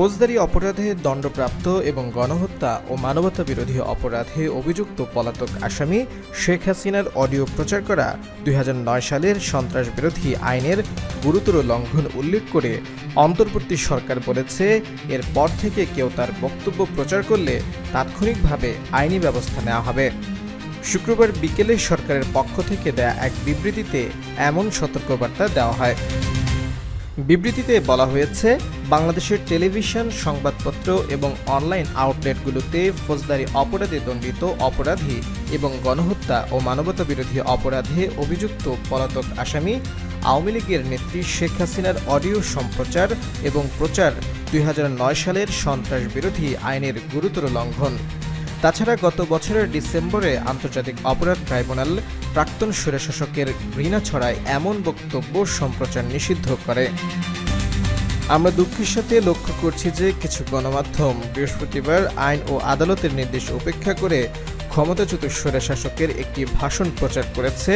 ফৌজদারি অপরাধে দণ্ডপ্রাপ্ত এবং গণহত্যা ও মানবতা বিরোধী অপরাধে অভিযুক্ত পলাতক আসামি শেখ হাসিনার অডিও প্রচার করা দুই হাজার নয় সালের সন্ত্রাস বিরোধী আইনের গুরুতর লঙ্ঘন উল্লেখ করে অন্তর্বর্তী সরকার বলেছে, এরপর থেকে কেউ তার বক্তব্য প্রচার করলে তাৎক্ষণিকভাবে আইনি ব্যবস্থা নেওয়া হবে। শুক্রবার বিকেলে সরকারের পক্ষ থেকে দেয়া এক বিবৃতিতে এমন সতর্কবার্তা দেওয়া হয়। বিবৃতিতে বলা হয়েছে, বাংলাদেশের টেলিভিশন, সংবাদপত্র এবং অনলাইন আউটলেটগুলোতে ফৌজদারি অপরাধে দণ্ডিত অপরাধী এবং গণহত্যা ও মানবতা বিরোধী অপরাধে অভিযুক্ত পলাতক আসামি আওয়ামী লীগের নেত্রী শেখ হাসিনার অডিও সম্প্রচার এবং প্রচার দুই হাজার নয় সালের সন্ত্রাস বিরোধী আইনের গুরুতর লঙ্ঘন। তাছাড়া গত বছরের ডিসেম্বরে আন্তর্জাতিক অপরাধ ট্রাইব্যুনাল প্রাক্তন স্বৈরশাসকের ঘৃণা ছড়ায় এমন বক্তব্য সম্প্রচার নিষিদ্ধ করে। আমরা দুঃখের সাথে লক্ষ্য করছি যে কিছু গণমাধ্যম বৃহস্পতিবার আইন ও আদালতের নির্দেশ উপেক্ষা করে ক্ষমতাচ্যুত স্বৈরশাসকের একটি ভাষণ প্রচার করেছে,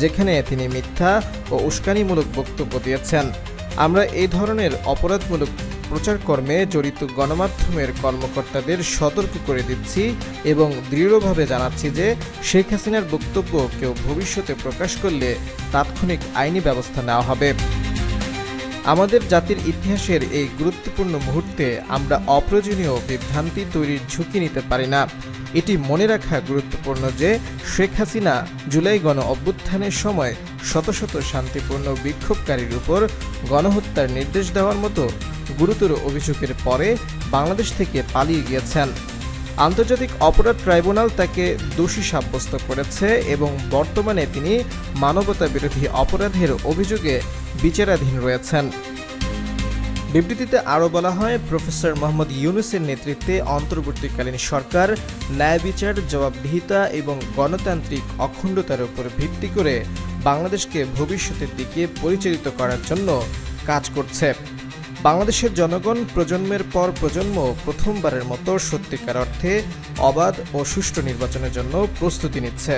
যেখানে তিনি মিথ্যা ও উস্কানিমূলক বক্তব্য দিয়েছেন। আমরা এই ধরনের অপরাধমূলক প্রচারকর্মে জড়িত গণমাধ্যমের কর্মকর্তাদের সতর্ক করে দিচ্ছি এবং দৃঢ়ভাবে জানাচ্ছি যে শেখ হাসিনার বক্তব্য কেউ ভবিষ্যতে প্রকাশ করলে তাৎক্ষণিক আইনি ব্যবস্থা নেওয়া হবে। আমাদের জাতির ইতিহাসের এই গুরুত্বপূর্ণ মুহূর্তে আমরা অপ্রয়োজনীয় বিভ্রান্তি তৈরির ঝুঁকি নিতে পারি না। এটি মনে রাখা গুরুত্বপূর্ণ যে শেখ হাসিনা জুলাই গণ অভ্যুত্থানের সময় শত শত শান্তিপূর্ণ বিক্ষোভকারীর উপর গণহত্যার নির্দেশ দেওয়ার মতো গুরুতর অভিযোগের পরে বাংলাদেশ থেকে পালিয়ে গিয়েছেন। আন্তর্জাতিক অপরাধ ট্রাইব্যুনাল তাকে দোষী সাব্যস্ত করেছে এবং বর্তমানে তিনি মানবতা বিরোধী অপরাধের অভিযোগে বিচারাধীন রয়েছেন। বিবৃতিতে আরও বলা হয়, প্রফেসর মোহাম্মদ ইউনুসের নেতৃত্বে অন্তর্বর্তীকালীন সরকার ন্যায় বিচার, জবাবদিহিতা এবং গণতান্ত্রিক অখণ্ডতার উপর ভিত্তি করে বাংলাদেশকে ভবিষ্যতের দিকে পরিচালিত করার জন্য কাজ করছে। বাংলাদেশের জনগণ প্রজন্মের পর প্রজন্ম প্রথমবারের মতো সত্যিকার অর্থে অবাধ ও সুষ্ঠু নির্বাচনের জন্য প্রস্তুতি নিচ্ছে।